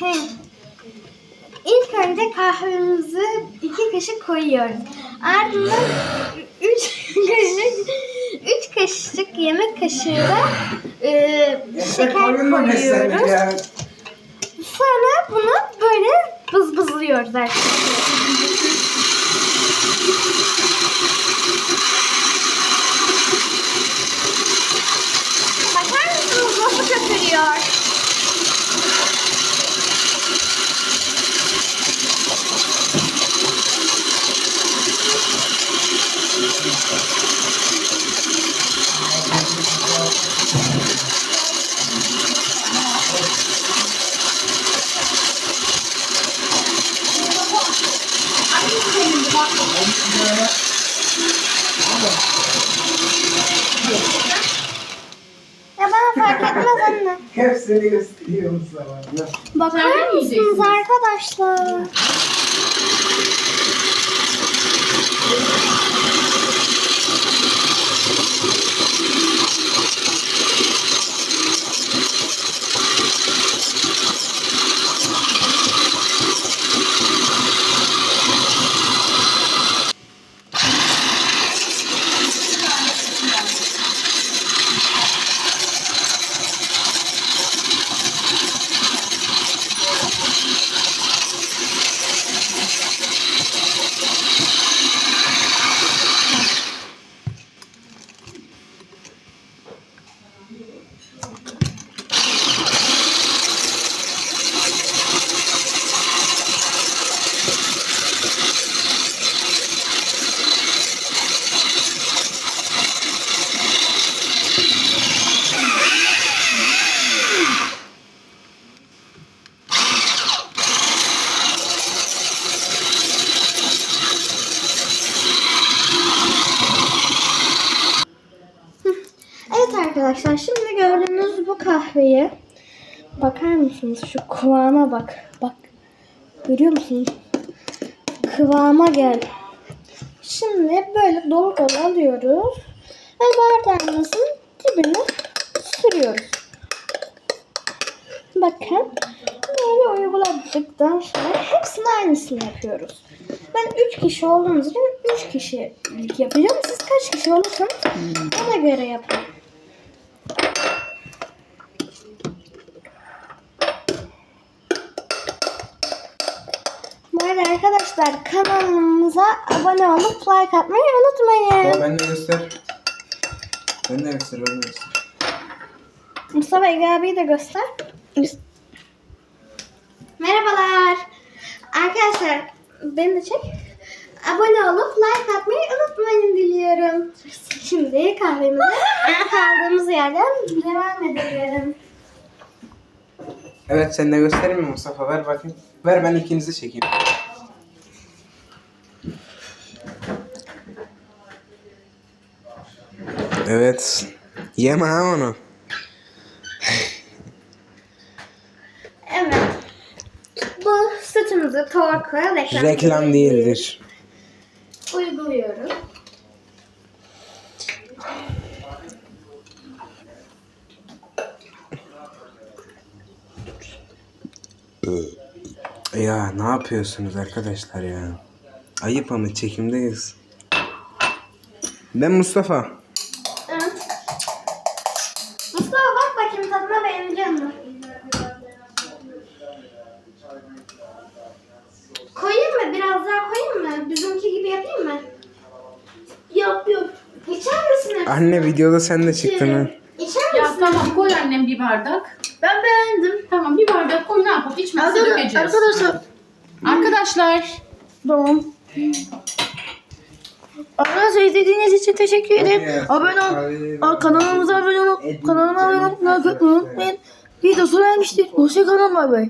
He. İlk önce kahvemizi iki kaşık koyuyoruz. Ardından üç kaşık üç kaşık yemek kaşığı da e, şeker koyuyoruz. Sonra bunu böyle bızbızlıyoruz arkadaşlar. Bakar mısınız nasıl köpürüyor? Ya bana fark etmez anne. Hepsini gösteriyor Mustafa. Bakar mısınız arkadaşlar? Evet arkadaşlar şimdi gördüğünüz bu kahveyi bakar mısınız? Şu kıvama bak bak. Görüyor musunuz kıvama gel. Şimdi böyle dolu dolu alıyoruz ve bardağımızın dibine sürüyoruz. Bakın böyle uyguladıktan sonra hepsini aynısını yapıyoruz. Ben 3 kişi olduğumuz için 3 kişilik yapacağım. Siz kaç kişi olursanız ona göre yapın Bu arada arkadaşlar kanalımıza abone olup like atmayı unutmayın. Ben de göster. Ben de göster, ben de göster. Mustafa Ege abiyi de göster. Merhabalar. Arkadaşlar beni de çek. Abone olup like atmayı unutmayın diliyorum. Şimdi kahvemize kaldığımız yerden devam edelim. Evet sen de göstereyim mi Mustafa? Ver bakayım. Ver ben ikinizi çekeyim. Evet. Yeme ha onu. Evet. Bu sütümüzü torku reklam, Reklam değildir. Uyguluyoruz. Ya ne yapıyorsunuz arkadaşlar ya? Ayıp ama çekimdeyiz. Ben Mustafa. Tadına beğenecek mi? Koyayım mı? Biraz daha koyayım mı? Bizimki gibi yapayım mı? Yok yok. İçer misin hepsini? Anne videoda sen de çıktın ha. İçer Ya misin? tamam koy annem bir bardak. Ben beğendim. Tamam bir bardak koy ne yapalım içmezse dökeceğiz. Arkadaşlar. Arkadaşlar. Tamam. Arkadaşlar izlediğiniz için teşekkür ederim. Abone ol. Kanalıma abone olup kanalıma abone atmayı unutmayın. Videosu vermiştir. Hoşçakalın bay bay.